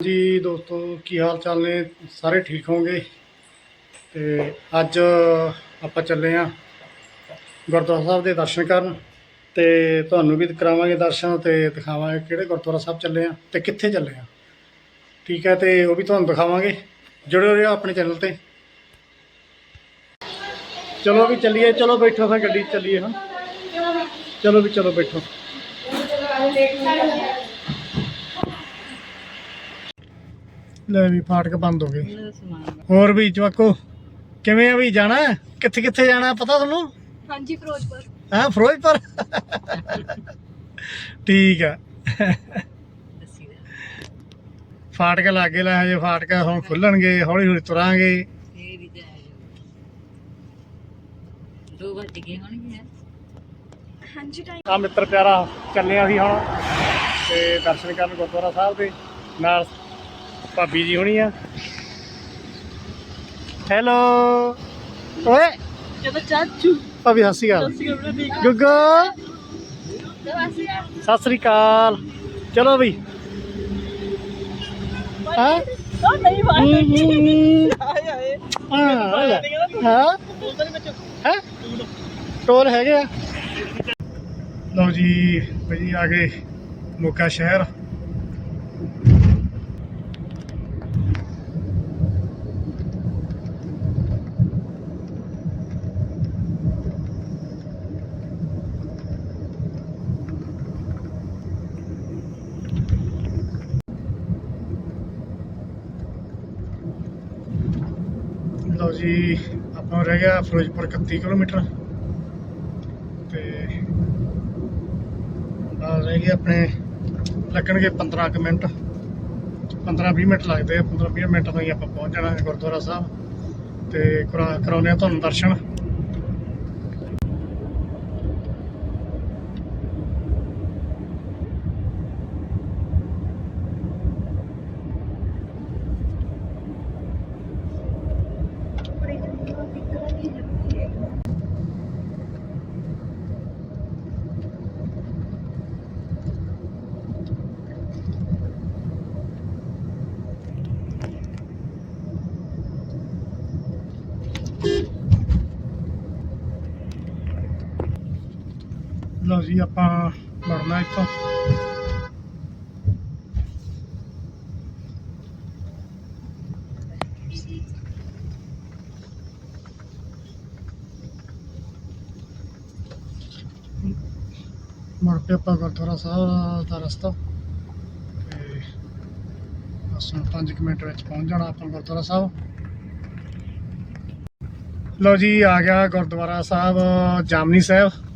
ਜੀ ਦੋਸਤੋ, ਕੀ ਹਾਲ ਚਾਲ ਨੇ? ਸਾਰੇ ਠੀਕ ਹੋਵੋਗੇ ਤੇ ਅੱਜ ਆਪਾਂ ਚੱਲੇ ਆ ਗੁਰਦੁਆਰਾ ਸਾਹਿਬ ਦੇ ਦਰਸ਼ਨ ਕਰਨ ਤੇ ਤੁਹਾਨੂੰ ਵੀ ਕਰਾਵਾਂਗੇ ਦਰਸ਼ਨ ਤੇ ਦਿਖਾਵਾਂਗੇ ਕਿਹੜੇ ਗੁਰਦੁਆਰਾ ਸਾਹਿਬ ਚੱਲੇ ਆ ਤੇ ਕਿੱਥੇ ਚੱਲੇ ਆ। ਠੀਕ ਹੈ, ਤੇ ਉਹ ਵੀ ਤੁਹਾਨੂੰ ਦਿਖਾਵਾਂਗੇ। ਜੁੜੇ ਰਹੋ ਆਪਣੇ ਚੈਨਲ ਤੇ। ਚਲੋ ਵੀ ਚੱਲੀਏ, ਚਲੋ ਬੈਠੋ ਫਿਰ ਗੱਡੀ 'ਚ ਚੱਲੀਏ ਹਾਂ ਚਲੋ ਵੀ, ਚਲੋ ਬੈਠੋ। ਲੈ ਵੀ ਫਾਟਕ ਬੰਦ ਹੋ ਗਏ। ਹੋਰ ਵੀ ਜਵਾਕੋ ਕਿਵੇਂ ਆ ਵੀ ਜਾਣਾ? ਕਿੱਥੇ ਕਿੱਥੇ ਜਾਣਾ ਪਤਾ ਤੁਹਾਨੂੰ? ਹਾਂਜੀ ਫਿਰੋਜ਼ਪੁਰ। ਹਾਂ ਫਿਰੋਜ਼ਪੁਰ? ਠੀਕ ਆ। ਫਾਟਕ ਲਾਗੇ ਲੈ ਹਜੇ ਫਾਟਕ ਹੁਣ ਖੁੱਲਣਗੇ ਹੌਲੀ ਹੌਲੀ ਤੁਰਾਂਗੇ। ਦੋ ਵੱਜ ਗਏ ਹੋਣਗੇ ਹਾਂਜੀ ਟਾਈਮ ਆ ਮਿੱਤਰ ਪਿਆਰਾ ਚੱਲੇ ਅਸੀਂ ਹੁਣ ਤੇ ਦਰਸ਼ਨ ਕਰਨ ਗੁਰਦੁਆਰਾ ਸਾਹਿਬ ਦੇ ਨਾਲ ਭਾਬੀ ਜੀ ਹੋਣੀ ਆ। ਹੈਲੋ ਓਏ। ਜਦੋਂ ਚਾਚੂ। ਭਾਬੀ ਸਤਿ ਸ਼੍ਰੀ ਅਕਾਲ। ਗੁੱਗੂ। ਸਤਿ ਸ੍ਰੀ ਅਕਾਲ। ਚਲੋ ਬਈ। ਹਾਂ? ਨਹੀਂ ਬਾਤ ਆਏ ਆਏ। ਹਾਂ ਹਾਂ? ਹੈ? ਟੋਲ ਹੈਗੇ ਆ। ਲਓ ਜੀ ਭਾਈ ਆ ਗਏ ਮੋਕਾ ਸ਼ਹਿਰ। ਜੀ, ਆਪਾਂ ਰਹਿ ਗਿਆ ਫਿਰੋਜ਼ਪੁਰ 31 ਕਿਲੋਮੀਟਰ। ਤੇ ਆ ਰਹਿ ਗਏ ਆਪਣੇ ਲੱਗਣਗੇ 15 ਕੁ ਮਿੰਟ। 15 20 ਮਿੰਟ ਲੱਗਦੇ ਆ 15 20 ਮਿੰਟ ਤੋਂ ਹੀ ਆਪਾਂ ਪਹੁੰਚ ਜਾਣਾ ਗੁਰਦੁਆਰਾ ਸਾਹਿਬ। ਤੇ ਕਰਾ- ਕਰਾਉਂਦੇ ਆ ਤੁਹਾਨੂੰ ਦਰਸ਼ਨ ਲਓ ਜੀ, ਆਪਾਂ ਲੜਨਾ ਇੱਥੋਂ। ਮੁੜ ਕੇ ਆਪਾਂ ਗੁਰਦੁਆਰਾ ਸਾਹਿਬ ਦਾ ਰਸਤਾ। ਤੇ ਬਸ 5 ਮਿੰਟ ਵਿੱਚ ਪਹੁੰਚ ਜਾਣਾ ਆਪਾਂ ਗੁਰਦੁਆਰਾ ਸਾਹਿਬ। ਲਓ ਜੀ, ਆ ਗਿਆ ਗੁਰਦੁਆਰਾ ਸਾਹਿਬ, ਜਾਮਨੀ ਸਾਹਿਬ।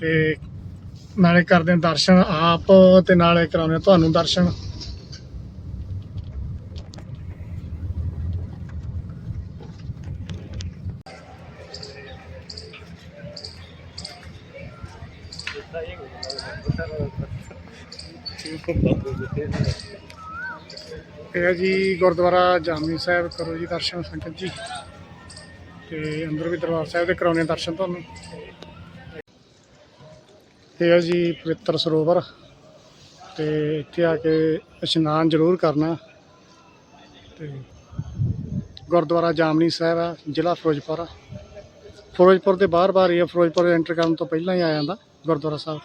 ਤੇ ਨਾਲੇ ਕਰਦੇ ਹਾਂ ਦਰਸ਼ਨ ਆਪ ਤੇ ਨਾਲੇ ਕਰਾਉਂਦੇ ਹਾਂ ਤੁਹਾਨੂੰ ਦਰਸ਼ਨ। ਇਹ ਜੀ ਗੁਰਦੁਆਰਾ ਜਾਮਨੀ ਸਾਹਿਬ, ਕਰੋ ਜੀ ਦਰਸ਼ਨ ਸੰਗਤ ਜੀ। ਤੇ ਅੰਦਰ ਵੀ ਦਰਬਾਰ ਸਾਹਿਬ ਦੇ ਕਰਾਉਣੇ ਦਰਸ਼ਨ ਤੁਹਾਨੂੰ। ਇਹ ਹੈ ਜੀ ਪਵਿੱਤਰ ਸਰੋਵਰ ਤੇ ਇੱਥੇ ਆ ਕੇ ਇਸ਼ਨਾਨ ਜ਼ਰੂਰ ਕਰਨਾ। ਤੇ ਗੁਰਦੁਆਰਾ ਜਾਮਨੀ ਸਾਹਿਬ ਆ, ਜ਼ਿਲ੍ਹਾ ਫਿਰੋਜ਼ਪੁਰ ਫਿਰੋਜ਼ਪੁਰ ਦੇ ਬਾਹਰ-ਬਾਹਰ ਹੀ ਆ, ਫਿਰੋਜ਼ਪੁਰ ਐਂਟਰ ਕਰਨ ਤੋਂ ਪਹਿਲਾਂ ਹੀ ਆ ਜਾਂਦਾ ਗੁਰਦੁਆਰਾ ਸਾਹਿਬ।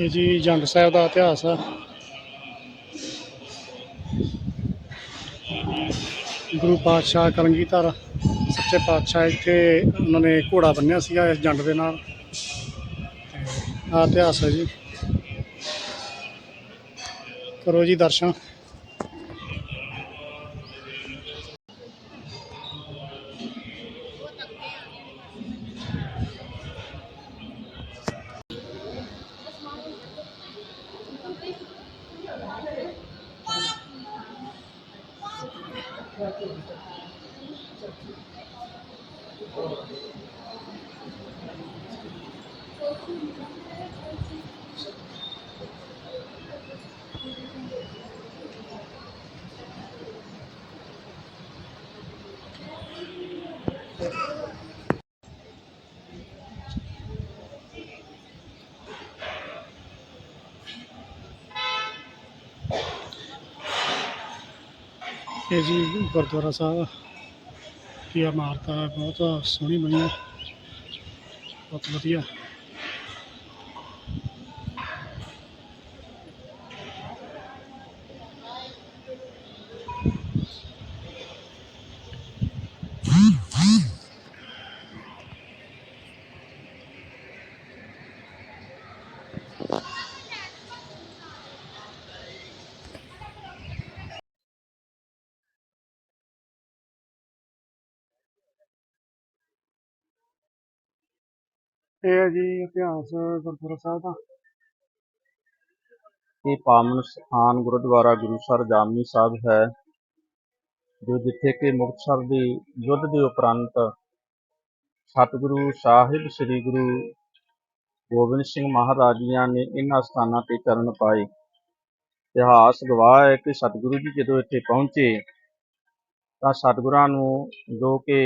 ਇਹ ਜੀ ਜੰਡ ਸਾਹਿਬ ਦਾ ਇਤਿਹਾਸ ਆ। ਗੁਰੂ ਪਾਤਸ਼ਾਹ ਕਲਗੀਧਰ, ਸੱਚੇ ਪਾਤਸ਼ਾਹ ਇੱਥੇ ਉਹਨਾਂ ਨੇ ਘੋੜਾ ਬੰਨਿਆ ਸੀਗਾ ਇਸ ਜੰਡ ਦੇ ਨਾਲ। ਆ ਇਤਿਹਾਸ ਹੈ ਜੀ। ਕਰੋ ਜੀ ਦਰਸ਼ਨ। ਇਹ ਜੀ ਗੁਰਦੁਆਰਾ ਸਾਹਿਬ ਦੀ ਇਮਾਰਤ ਹੈ ਬਹੁਤ ਸੋਹਣੀ ਬਣੀ ਹੈ ਬਹੁਤ ਵਧੀਆ। ਇਹ ਹੈ ਜੀ ਇਤਿਹਾਸ ਗੁਰਦੁਆਰਾ ਸਾਹਿਬ ਦਾ। ਇਹ ਪਾਵਨ ਸਥਾਨ ਗੁਰਦੁਆਰਾ ਗੁਰੂਸਰ ਜਾਮਨੀ ਸਾਹਿਬ ਹੈ, ਜੋ ਜਿੱਥੇ ਕਿ ਮੁਕਤਸਰ ਦੀ ਯੁੱਧ ਦੇ ਉਪਰੰਤ ਸਤਿਗੁਰੂ ਸਾਹਿਬ ਸ੍ਰੀ ਗੁਰੂ ਗੋਬਿੰਦ ਸਿੰਘ ਮਹਾਰਾਜ ਜੀਆਂ ਨੇ ਇਹਨਾਂ ਸਥਾਨਾਂ ਤੇ ਚਰਨ ਪਾਏ। ਇਤਿਹਾਸ ਗਵਾਹ ਹੈ ਕਿ ਸਤਿਗੁਰੂ ਜੀ ਜਦੋਂ ਇੱਥੇ ਪਹੁੰਚੇ ਤਾਂ ਸਤਿਗੁਰਾਂ ਨੂੰ ਜੋ ਕਿ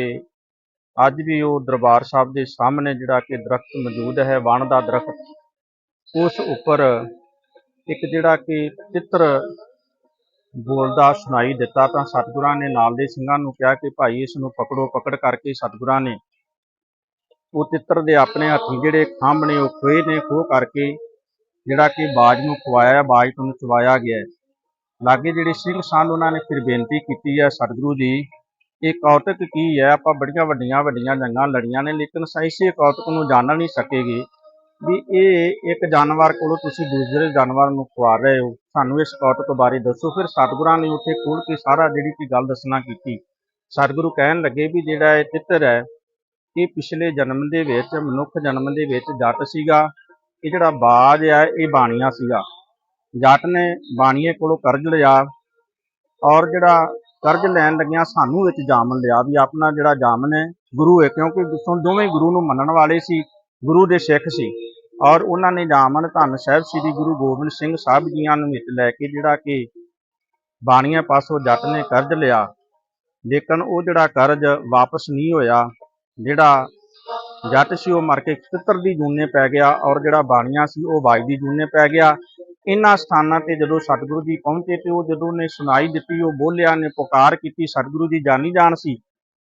ਅੱਜ ਵੀ ਉਹ ਦਰਬਾਰ ਸਾਹਿਬ ਦੇ ਸਾਹਮਣੇ ਜਿਹੜਾ ਕਿ ਦਰਖਤ ਮੌਜੂਦ ਹੈ, ਵਣ ਦਾ ਦਰਖਤ, ਉਸ ਉੱਪਰ ਇੱਕ ਜਿਹੜਾ ਕਿ ਚਿੱਤਰ ਬੋਲਦਾ, ਸੁਣਾਈ ਦਿੱਤਾ ਤਾਂ ਸਤਿਗੁਰਾਂ ਨੇ ਨਾਲ ਦੇ ਸਿੰਘਾਂ ਨੂੰ ਕਿਹਾ ਕਿ ਭਾਈ ਇਸ ਨੂੰ ਪਕੜੋ, ਪਕੜ ਕਰਕੇ ਸਤਿਗੁਰਾਂ ਨੇ ਉਹ ਤਿੱਤਰ ਦੇ ਆਪਣੇ ਹੱਥੀਂ ਜਿਹੜੇ ਖੰਭ ਨੇ ਉਹ ਖੋਏ ਨੇ, ਖੋਹ ਕਰਕੇ ਜਿਹੜਾ ਕਿ ਬਾਜ ਨੂੰ ਖਵਾਇਆ, ਬਾਜ ਤੋਂ ਚਵਾਇਆ ਗਿਆ ਲਾਗੇ ਜਿਹੜੇ ਸਿੰਘ ਸਨ, ਉਹਨਾਂ ਨੇ ਫਿਰ ਬੇਨਤੀ ਕੀਤੀ ਹੈ, ਸਤਿਗੁਰੂ ਜੀ ਇਹ ਕੌਤਕ ਕੀ ਹੈ, ਆਪਾਂ ਬੜੀਆਂ ਵੱਡੀਆਂ ਵੱਡੀਆਂ ਜੰਗਾਂ ਲੜੀਆਂ ਨੇ, ਲੇਕਿਨ ਇਸੇ ਕੌਤਕ ਨੂੰ ਜਾਣ ਨਹੀਂ ਸਕੇਗੀ। ਵੀ ਇਹ ਇੱਕ ਜਾਨਵਰ ਕੋਲੋਂ ਤੁਸੀਂ ਦੂਸਰੇ ਜਾਨਵਰ ਨੂੰ ਖਵਾ ਰਹੇ ਹੋ। ਸਾਨੂੰ ਇਸ ਕੌਤਕ ਬਾਰੇ ਦੱਸੋ। ਫਿਰ ਸਤਿਗੁਰਾਂ ਨੇ ਉੱਥੇ ਖੋਲ ਕੇ ਸਾਰਾ ਜਿਹੜੀ ਕੀ ਗੱਲ ਦੱਸਣਾ ਕੀਤੀ। ਸਤਿਗੁਰੂ ਕਹਿਣ ਲੱਗੇ ਵੀ ਜਿਹੜਾ ਇਹ ਚਿੱਤਰ ਹੈ, ਇਹ ਪਿਛਲੇ ਜਨਮ ਦੇ ਵਿੱਚ, ਮਨੁੱਖ ਜਨਮ ਦੇ ਵਿੱਚ ਜੱਟ ਸੀਗਾ। ਇਹ ਜਿਹੜਾ ਬਾਜ ਹੈ ਇਹ ਬਾਣੀਆ ਸੀਗਾ। ਜੱਟ ਨੇ ਬਾਣੀਏ ਕੋਲੋਂ ਕਰਜ਼ ਲਿਆ ਔਰ ਜਿਹੜਾ ਕਰਜ਼ ਲੈਣ ਲੱਗਿਆਂ ਸਾਨੂੰ ਵਿੱਚ ਜਾਮਨ ਲਿਆ ਵੀ ਆਪਣਾ ਜਿਹੜਾ ਜਾਮਨ ਹੈ, ਗੁਰੂ ਹੈ, ਕਿਉਂਕਿ ਦੋਵੇਂ ਗੁਰੂ ਨੂੰ ਮੰਨਣ ਵਾਲੇ ਸੀ, ਗੁਰੂ ਦੇ ਸਿੱਖ ਸੀ। ਔਰ ਉਹਨਾਂ ਨੇ ਜਾਮਨ ਧੰਨ ਸਾਹਿਬ ਸ੍ਰੀ ਗੁਰੂ ਗੋਬਿੰਦ ਸਿੰਘ ਸਾਹਿਬ ਜੀਆਂ ਨੂੰ ਵਿੱਚ ਲੈ ਕੇ ਜਿਹੜਾ ਕਿ ਬਾਣੀਆਂ ਪਾਸੋਂ ਜੱਟ ਨੇ ਕਰਜ਼ ਲਿਆ। ਲੇਕਿਨ ਉਹ ਜਿਹੜਾ ਕਰਜ਼ ਵਾਪਸ ਨਹੀਂ ਹੋਇਆ, ਜਿਹੜਾ ਜੱਟ ਸੀ ਉਹ ਮਰ ਕੇ ਤਿੱਤਰ ਦੀ ਜੂਨੇ ਪੈ ਗਿਆ ਔਰ ਜਿਹੜਾ ਬਾਣੀਆਂ ਸੀ ਉਹ ਬਾਜ ਦੀ ਜੂਨੇ ਪੈ ਗਿਆ। ਇਹਨਾਂ ਸਥਾਨਾਂ ਤੇ ਜਦੋਂ ਸਤਿਗੁਰੂ ਜੀ ਪਹੁੰਚੇ ਤੇ ਉਹ ਜਦੋਂ ਨੇ ਸੁਣਾਈ ਦਿੱਤੀ, ਉਹ ਬੋਲਿਆ ਨੇ ਪੁਕਾਰ ਕੀਤੀ, ਸਤਿਗੁਰੂ ਜੀ ਜਾਣੀ ਜਾਣ ਸੀ।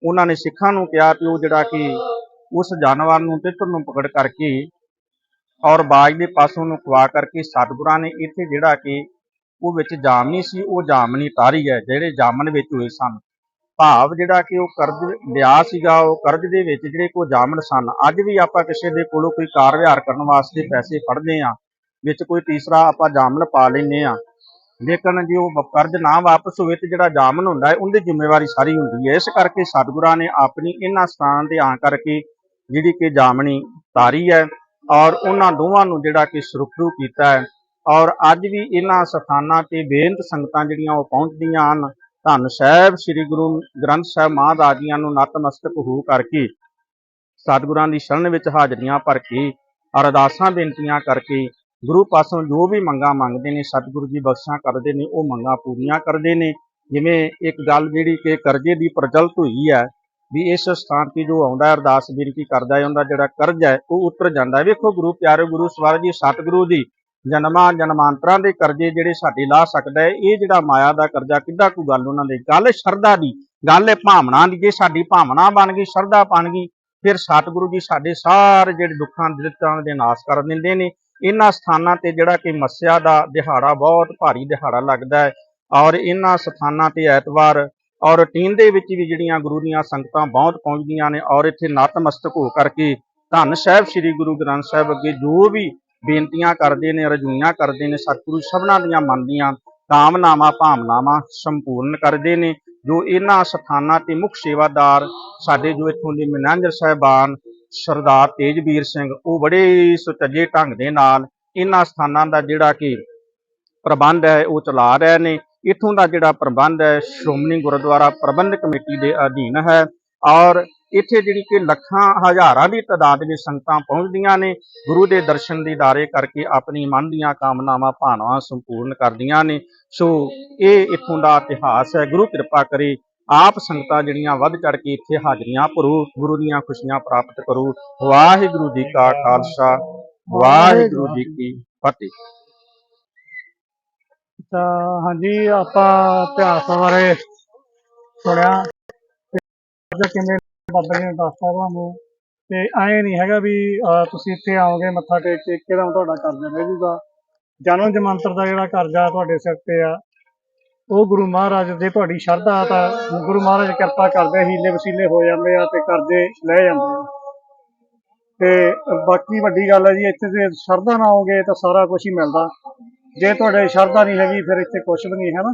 ਉਹਨਾਂ ਨੇ ਸਿੱਖਾਂ ਨੂੰ ਕਿਹਾ ਕਿ ਉਹ ਜਿਹੜਾ ਕਿ ਉਸ ਜਾਨਵਰ ਨੂੰ ਤਿੱਤਰ ਨੂੰ ਪਕੜ ਕਰਕੇ ਔਰ ਬਾਜ ਦੇ ਪਾਸੋਂ ਨੂੰ ਖਵਾ ਕਰਕੇ ਸਤਿਗੁਰਾਂ ਨੇ ਇੱਥੇ ਜਿਹੜਾ ਕਿ ਉਹ ਵਿੱਚ ਜਾਮਨੀ ਸੀ, ਉਹ ਜਾਮਨੀ ਤਾਰੀ ਹੈ, ਜਿਹੜੇ ਜਾਮਨ ਵਿੱਚ ਹੋਏ ਸਨ। ਭਾਵ ਜਿਹੜਾ ਕਿ ਉਹ ਕਰਜ਼ ਲਿਆ ਸੀਗਾ, ਉਹ ਕਰਜ਼ ਦੇ ਵਿੱਚ ਜਿਹੜੇ ਕੋ ਜਾਮਨ ਸਨ। ਅੱਜ ਵੀ ਆਪਾਂ ਕਿਸੇ ਦੇ ਕੋਲੋਂ ਕੋਈ ਕਾਰ ਵਿਹਾਰ ਕਰਨ ਵਾਸਤੇ ਪੈਸੇ ਫੜਦੇ ਆ ਵਿੱਚ ਕੋਈ ਤੀਸਰਾ ਆਪਾਂ ਜਾਮਨ ਪਾ ਲੈਨੇ ਆ ਲੇਕਿਨ ਜੇ ਉਹ ਕਰਜ਼ ਨਾ ਵਾਪਸ ਹੋਵੇ ਤੇ ਜਿਹੜਾ ਜਾਮਨ ਹੁੰਦਾ ਹੈ, ਉਹਦੀ ਜ਼ਿੰਮੇਵਾਰੀ ਸਾਰੀ ਹੁੰਦੀ ਹੈ। ਇਸ ਕਰਕੇ ਸਤਿਗੁਰਾਂ ਨੇ ਆਪਣੀ ਇਹਨਾਂ ਸਥਾਨ ਤੇ ਆ ਕਰਕੇ ਜਿਹੜੀ ਕਿ ਜਾਮਣੀ ਤਾਰੀ ਹੈ ਔਰ ਉਹਨਾਂ ਦੋਵਾਂ ਨੂੰ ਜਿਹੜਾ ਕਿ ਸੁਰਖਰੂ ਕੀਤਾ ਹੈ ਔਰ ਅੱਜ ਵੀ ਇਹਨਾਂ ਸਥਾਨਾਂ ਤੇ ਬੇਅੰਤ ਸੰਗਤਾਂ ਜਿਹੜੀਆਂ ਉਹ ਪਹੁੰਚਦੀਆਂ ਹਨ, ਧੰਨ ਸਾਹਿਬ ਸ੍ਰੀ ਗੁਰੂ ਗ੍ਰੰਥ ਸਾਹਿਬ ਮਹਾਰਾਜ ਜੀਆਂ ਨੂੰ ਨਤਮਸਤਕ ਹੋ ਕਰਕੇ ਸਤਿਗੁਰਾਂ ਦੀ ਸ਼ਰਨ ਵਿੱਚ ਹਾਜ਼ਰੀਆਂ ਭਰ ਕੇ ਅਰਦਾਸਾਂ ਬੇਨਤੀਆਂ ਕਰਕੇ ਗੁਰੂ ਪਾਸੋਂ ਜੋ ਵੀ ਮੰਗਾਂ ਮੰਗਦੇ ਨੇ, ਸਤਿਗੁਰੂ ਜੀ ਬਖਸ਼ਾਂ ਕਰਦੇ ਨੇ, ਉਹ ਮੰਗਾਂ ਪੂਰੀਆਂ ਕਰਦੇ ਨੇ। ਜਿਵੇਂ ਇੱਕ ਗੱਲ ਜਿਹੜੀ ਕਿ ਕਰਜ਼ੇ ਦੀ ਪ੍ਰਚਲਿਤ ਹੋਈ ਹੈ, ਵੀ ਇਸ ਸਥਾਨ ਤੇ ਜੋ ਆਉਂਦਾ ਹੈ, ਅਰਦਾਸ ਬੇਨਤੀ ਕਰਦਾ ਹੈ, ਉਹਦਾ ਜਿਹੜਾ ਕਰਜ਼ ਹੈ, ਉਹ ਉਤਰ ਜਾਂਦਾ ਵੇਖੋ ਗੁਰੂ ਪਿਆਰੇ, ਗੁਰੂ ਸਵਾਰ ਜੀ, ਸਤਿਗੁਰੂ ਜੀ, ਜਨਮਾਂ ਜਨਮਾਂਤਰਾਂ ਦੇ ਕਰਜ਼ੇ ਜਿਹੜੇ ਸਾਡੇ ਲਾ ਸਕਦਾ ਹੈ, ਇਹ ਜਿਹੜਾ ਮਾਇਆ ਦਾ ਕਰਜ਼ਾ ਕਿੱਦਾਂ ਕੋਈ ਗੱਲ ਉਹਨਾਂ ਦੇ। ਗੱਲ ਸ਼ਰਧਾ ਦੀ, ਗੱਲ ਹੈ ਭਾਵਨਾ ਦੀ, ਜੇ ਸਾਡੀ ਭਾਵਨਾ ਬਣ ਗਈ, ਸ਼ਰਧਾ ਬਣ ਗਈ, ਫਿਰ ਸਤਿਗੁਰੂ ਜੀ ਸਾਡੇ ਸਾਰੇ ਜਿਹੜੇ ਦੁੱਖਾਂ ਦਿੱਤਾਂ ਦੇ ਨਾਸ਼ ਕਰ ਦਿੰਦੇ ਨੇ। ਇਹਨਾਂ ਸਥਾਨਾਂ ਤੇ ਜਿਹੜਾ ਕਿ ਮੱਸਿਆ ਦਾ ਦਿਹਾੜਾ ਬਹੁਤ ਭਾਰੀ ਦਿਹਾੜਾ ਲੱਗਦਾ ਹੈ ਔਰ ਇਹਨਾਂ ਸਥਾਨਾਂ ਤੇ ਐਤਵਾਰ ਔਰ ਟੀਨ ਦੇ ਵਿੱਚ ਵੀ ਜਿਹੜੀਆਂ ਗੁਰੂ ਦੀਆਂ ਸੰਗਤਾਂ ਬਹੁਤ ਪਹੁੰਚਦੀਆਂ ਨੇ ਔਰ ਇੱਥੇ ਨਤਮਸਤਕ ਹੋ ਕਰਕੇ ਧੰਨ ਸਾਹਿਬ ਸ੍ਰੀ ਗੁਰੂ ਗ੍ਰੰਥ ਸਾਹਿਬ ਅੱਗੇ ਜੋ ਵੀ ਬੇਨਤੀਆਂ ਕਰਦੇ ਨੇ, ਰਜੂਈਆਂ ਕਰਦੇ ਨੇ, ਸਤਿਗੁਰੂ ਸਭਨਾਂ ਦੀਆਂ ਮਨ ਦੀਆਂ ਕਾਮਨਾਵਾਂ, ਭਾਵਨਾਵਾਂ ਸੰਪੂਰਨ ਕਰਦੇ ਨੇ, ਜੋ ਇਹਨਾਂ ਸਥਾਨਾਂ ਤੇ ਮੁੱਖ ਸੇਵਾਦਾਰ ਸਾਡੇ ਜੋ ਇੱਥੋਂ ਦੇ ਮੈਨੇਜਰ ਸਾਹਿਬਾਨ ਸਰਦਾਰ ਤੇਜਵੀਰ ਸਿੰਘ, ਉਹ ਬੜੇ ਸੁਚੱਜੇ ਢੰਗ ਦੇ ਨਾਲ ਇਹਨਾਂ ਸਥਾਨਾਂ ਦਾ ਜਿਹੜਾ ਕਿ ਪ੍ਰਬੰਧ ਹੈ, ਉਹ ਚਲਾ ਰਹੇ ਨੇ। ਇੱਥੋਂ ਦਾ ਜਿਹੜਾ ਪ੍ਰਬੰਧ ਹੈ, ਸ਼੍ਰੋਮਣੀ ਗੁਰਦੁਆਰਾ ਪ੍ਰਬੰਧਕ ਕਮੇਟੀ ਦੇ ਅਧੀਨ ਹੈ ਔਰ ਇੱਥੇ ਜਿਹੜੀ ਕਿ ਲੱਖਾਂ, ਹਜ਼ਾਰਾਂ ਦੀ ਤਾਦਾਦ ਵਿੱਚ ਸੰਗਤਾਂ ਪਹੁੰਚਦੀਆਂ ਨੇ। ਗੁਰੂ ਦੇ ਦਰਸ਼ਨ ਦੀਦਾਰੇ ਕਰਕੇ ਆਪਣੀ ਮਨ ਦੀਆਂ ਕਾਮਨਾਵਾਂ, ਭਾਵਨਾਵਾਂ ਸੰਪੂਰਨ ਕਰਦੀਆਂ ਨੇ। ਸੋ ਇਹ ਇੱਥੋਂ ਦਾ ਇਤਿਹਾਸ ਹੈ। ਗੁਰੂ ਕਿਰਪਾ ਕਰੇ ਆਪ ਸੰਗਤਾਂ ਜਿਹੜੀਆਂ ਵੱਧ ਚੜ ਕੇ ਇੱਥੇ ਹਾਜ਼ਰੀਆਂ ਭਰੂ, ਗੁਰੂ ਦੀਆਂ ਖੁਸ਼ੀਆਂ ਪ੍ਰਾਪਤ ਕਰੂ। ਵਾਹਿਗੁਰੂ ਜੀ ਕਾ ਖਾਲਸਾ, ਵਾਹਿਗੁਰੂ ਜੀ ਕੀ ਫਤਿਹ। ਤਾਂ ਹਾਂਜੀ, ਆਪਾਂ ਇਤਿਹਾਸ ਬਾਰੇ ਸੁਣਿਆ। ਤੇ ਕਿਵੇਂ ਬਾਬਾ ਜੀ ਨੇ ਦੱਸਤਾ ਤੁਹਾਨੂੰ, ਤੇ ਐਂ ਨਹੀਂ ਹੈਗਾ ਵੀ ਤੁਸੀਂ ਇੱਥੇ ਆਓਗੇ ਮੱਥਾ ਟੇਕ ਕੇ ਇੱਕਦਮ ਤੁਹਾਡਾ ਕਰਜ਼ਾ ਰਹਿ ਜਾਊਗਾ। ਜਨਮ ਜਮੰਤਰ ਦਾ ਜਿਹੜਾ ਕਰਜ਼ਾ ਤੁਹਾਡੇ ਸਿਰ ਤੇ ਆ ਉਹ ਗੁਰੂ ਮਹਾਰਾਜ ਦੇ ਤੁਹਾਡੀ ਸ਼ਰਧਾ ਤਾਂ ਗੁਰੂ ਮਹਾਰਾਜ ਕਿਰਪਾ ਕਰਦੇ ਹੀਲੇ ਵਸੀਲੇ ਹੋ ਜਾਂਦੇ ਆ ਤੇ ਕਰਜ਼ੇ ਲੈ ਜਾਂਦੇ ਆ। ਤੇ ਬਾਕੀ ਵੱਡੀ ਗੱਲ ਹੈ ਜੀ, ਇੱਥੇ ਜੇ ਸ਼ਰਧਾ ਨਾ ਹੋਗੇ ਤਾਂ ਸਾਰਾ ਕੁਝ ਹੀ ਮਿਲਦਾ। ਜੇ ਤੁਹਾਡੇ ਸ਼ਰਧਾ ਨਹੀਂ ਹੈਗੀ, ਫਿਰ ਇੱਥੇ ਕੁਝ ਵੀ ਨਹੀਂ ਹੈ ਨਾ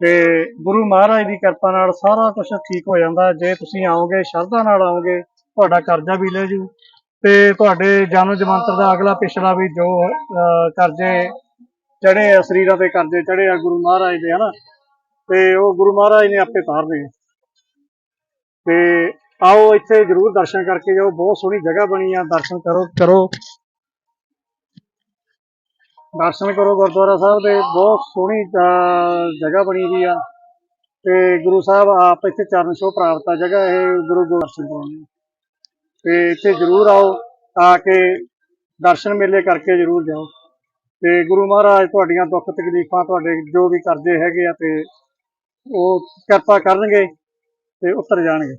ਤੇ ਗੁਰੂ ਮਹਾਰਾਜ ਦੀ ਕਿਰਪਾ ਨਾਲ ਸਾਰਾ ਕੁਝ ਠੀਕ ਹੋ ਜਾਂਦਾ। ਜੇ ਤੁਸੀਂ ਆਓਗੇ, ਸ਼ਰਧਾ ਨਾਲ ਆਓਗੇ, ਤੁਹਾਡਾ ਕਰਜ਼ਾ ਵੀ ਲੈ ਜੂ। ਤੇ ਤੁਹਾਡੇ ਜਨਮ ਜਮੰਤਰ ਦਾ ਅਗਲਾ ਪਿਛਲਾ ਵੀ ਜੋ ਕਰਜ਼ੇ ਚੜੇ ਆ ਸਰੀਰਾਂ ਤੇ ਕਰਜ਼ੇ ਚੜੇ ਆ ਗੁਰੂ ਮਹਾਰਾਜ ਦੇ ਹਨਾ? ਤੇ ਉਹ ਗੁਰੂ ਮਹਾਰਾਜ ਨੇ ਆਪੇ ਤਾਰਦੇ ਆ। ਤੇ ਆਓ ਇੱਥੇ ਜਰੂਰ ਦਰਸ਼ਨ ਕਰਕੇ ਜਾਓ ਬਹੁਤ ਸੋਹਣੀ ਜਗ੍ਹਾ ਬਣੀ ਆ ਦਰਸ਼ਨ ਕਰੋ ਕਰੋ। ਦਰਸ਼ਨ ਕਰੋ ਗੁਰਦੁਆਰਾ ਸਾਹਿਬ ਦੇ ਬਹੁਤ ਸੋਹਣੀ ਅਹ, ਜਗ੍ਹਾ ਬਣੀ ਹੋਈ ਆ। ਤੇ ਗੁਰੂ ਸਾਹਿਬ ਆਪ ਇੱਥੇ ਚਰਨ ਛੋਹ ਪ੍ਰਾਪਤ ਆ ਜਗ੍ਹਾ ਇਹ ਗੁਰੂ ਗੋਬਿੰਦ ਦਰਸ਼ਨ ਕਰਾਉਣੇ ਤੇ ਇੱਥੇ ਜਰੂਰ ਆਓ ਆ ਕੇ ਦਰਸ਼ਨ ਮੇਲੇ ਕਰਕੇ ਜਰੂਰ ਜਾਓ। ਤੇ ਗੁਰੂ ਮਹਾਰਾਜ ਤੁਹਾਡੀਆਂ ਦੁੱਖ ਤਕਲੀਫਾਂ ਤੁਹਾਡੇ ਜੋ ਵੀ ਕਰਜ਼ੇ ਹੈਗੇ ਆ ਤੇ ਉਹ ਕਿਰਪਾ ਕਰਨਗੇ ਤੇ ਉਤਰ ਜਾਣਗੇ।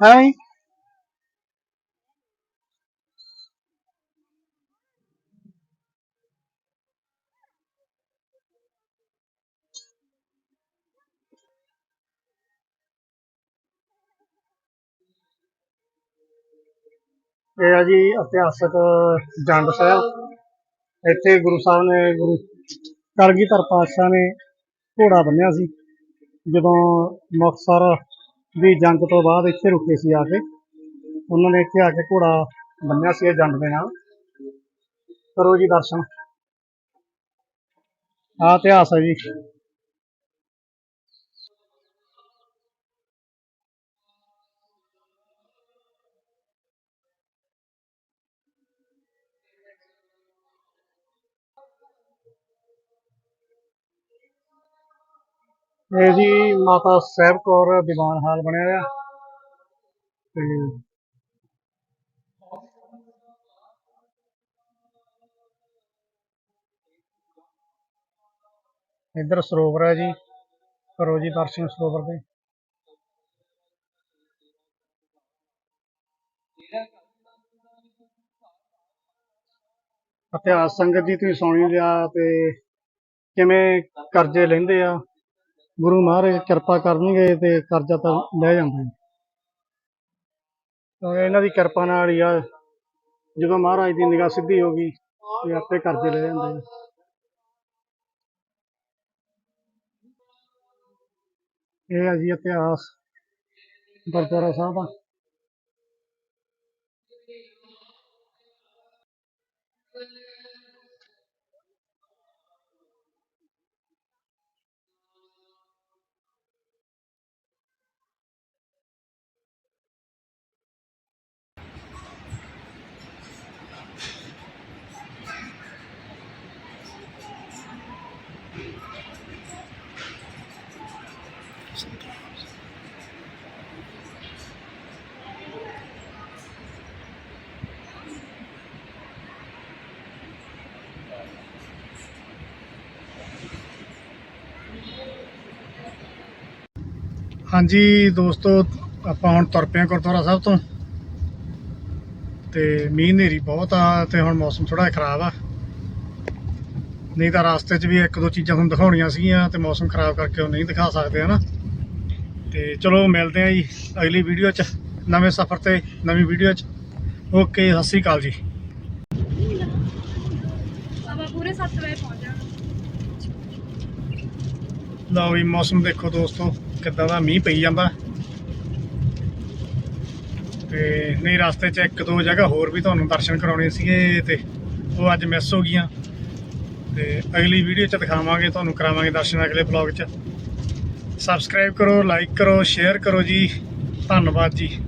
ਹਾਂ? ਇਹ ਆ ਜੀ ਇਤਿਹਾਸਕ ਜੰਡ ਸਾਹਿਬ। ਇੱਥੇ ਗੁਰੂ ਸਾਹਿਬ ਨੇ ਗੁਰੂ ਕਲਗੀਧਰ ਪਾਤਸ਼ਾਹ ਨੇ ਘੋੜਾ ਬੰਨਿਆ ਸੀ। ਜਦੋਂ ਮੁਕਤਸਰ ਦੀ ਜੰਗ ਤੋਂ ਬਾਅਦ ਇੱਥੇ ਰੁਕੇ ਸੀ ਆ ਕੇ, ਉਹਨਾਂ ਨੇ ਇੱਥੇ ਆ ਕੇ ਘੋੜਾ ਬੰਨਿਆ ਸੀ ਇਹ ਜੰਡ ਦੇ ਨਾਲ। ਕਰੋ ਜੀ ਦਰਸ਼ਨ। ਆ ਇਤਿਹਾਸ ਹੈ ਜੀ। ਇਹ ਜੀ ਮਾਤਾ ਸਾਹਿਬ ਕੌਰ ਦੀਵਾਨ ਹਾਲ ਬਣਿਆ ਆ। ਤੇ ਇੱਧਰ ਸਰੋਵਰ ਹੈ ਜੀ। ਕਰੋ ਜੀ ਦਰਸ਼ਨ ਸਰੋਵਰ ਦੇ। ਇਤਿਹਾਸ ਸੰਗਤ ਜੀ ਤੁਸੀਂ ਸੁਣੀ ਲਿਆ ਤੇ ਕਿਵੇਂ ਕਰਜ਼ੇ ਲੈਂਦੇ ਆ? ਗੁਰੂ ਮਹਾਰਾਜ ਕਿਰਪਾ ਕਰਨਗੇ ਤੇ ਕਰਜ਼ਾ ਤਾਂ ਲੈ ਜਾਂਦੇ ਤਾਂ ਇਹਨਾਂ ਦੀ ਕਿਰਪਾ ਨਾਲ ਹੀ ਆ, ਜਦੋਂ ਮਹਾਰਾਜ ਦੀ ਨਿਗਾਹ ਸਿੱਧੀ ਹੋ ਗਈ, ਤੇ ਆਪੇ ਕਰਜ਼ੇ ਲੈ ਜਾਂਦੇ ਨੇ। ਇਹ ਆ ਜੀ ਇਤਿਹਾਸ, ਗੁਰਦੁਆਰਾ ਸਾਹਿਬ ਦਾ ਹਾਂਜੀ ਦੋਸਤੋ, ਆਪਾਂ ਹੁਣ ਤੁਰ ਪਏ ਹਾਂ ਗੁਰਦੁਆਰਾ ਸਾਹਿਬ ਤੋਂ। ਤੇ ਮੀਂਹ ਹਨੇਰੀ ਬਹੁਤ ਆ ਤੇ ਹੁਣ ਮੌਸਮ ਥੋੜਾ ਖਰਾਬ ਆ। ਨਹੀਂ ਤਾਂ ਰਾਸਤੇ 'ਚ ਵੀ ਇੱਕ ਦੋ ਚੀਜ਼ਾਂ ਤੁਹਾਨੂੰ ਦਿਖਾਉਣੀਆਂ ਸੀਗੀਆਂ ਤੇ ਮੌਸਮ ਖਰਾਬ ਕਰਕੇ ਉਹ ਨਹੀਂ ਦਿਖਾ ਸਕਦੇ, ਹਨਾ? ਤੇ ਚਲੋ, ਮਿਲਦੇ ਆ ਜੀ ਅਗਲੀ ਵੀਡੀਓ 'ਚ, ਨਵੇਂ ਸਫ਼ਰ ਤੇ, ਨਵੀਂ ਵੀਡੀਓ 'ਚ। ਓਕੇ, ਸਤਿ ਸ਼੍ਰੀ ਅਕਾਲ ਜੀ। ਆਪਾਂ ਪੂਰੇ 7 ਵਜੇ ਪਹੁੰਚ ਲਓ ਵੀ ਮੌਸਮ ਦੇਖੋ ਦੋਸਤੋ, ਕਿੱਦਾਂ ਦਾ ਮੀਂਹ ਪਈ ਜਾਂਦਾ। ਤੇ ਨਹੀਂ, ਰਸਤੇ 'ਚ ਇੱਕ ਦੋ ਜਗ੍ਹਾ ਹੋਰ ਵੀ ਤੁਹਾਨੂੰ ਦਰਸ਼ਨ ਕਰਾਉਣੇ ਸੀਗੇ ਤੇ ਉਹ ਅੱਜ ਮਿਸ ਹੋ ਗਈਆਂ। ਤੇ ਅਗਲੀ ਵੀਡੀਓ 'ਚ ਦਿਖਾਵਾਂਗੇ, ਤੁਹਾਨੂੰ ਕਰਾਵਾਂਗੇ ਦਰਸ਼ਨ ਅਗਲੇ ਵਲੌਗ 'ਚ। ਸਬਸਕ੍ਰਾਈਬ ਕਰੋ ਲਾਈਕ ਕਰੋ ਸ਼ੇਅਰ ਕਰੋ ਜੀ। ਧੰਨਵਾਦ ਜੀ।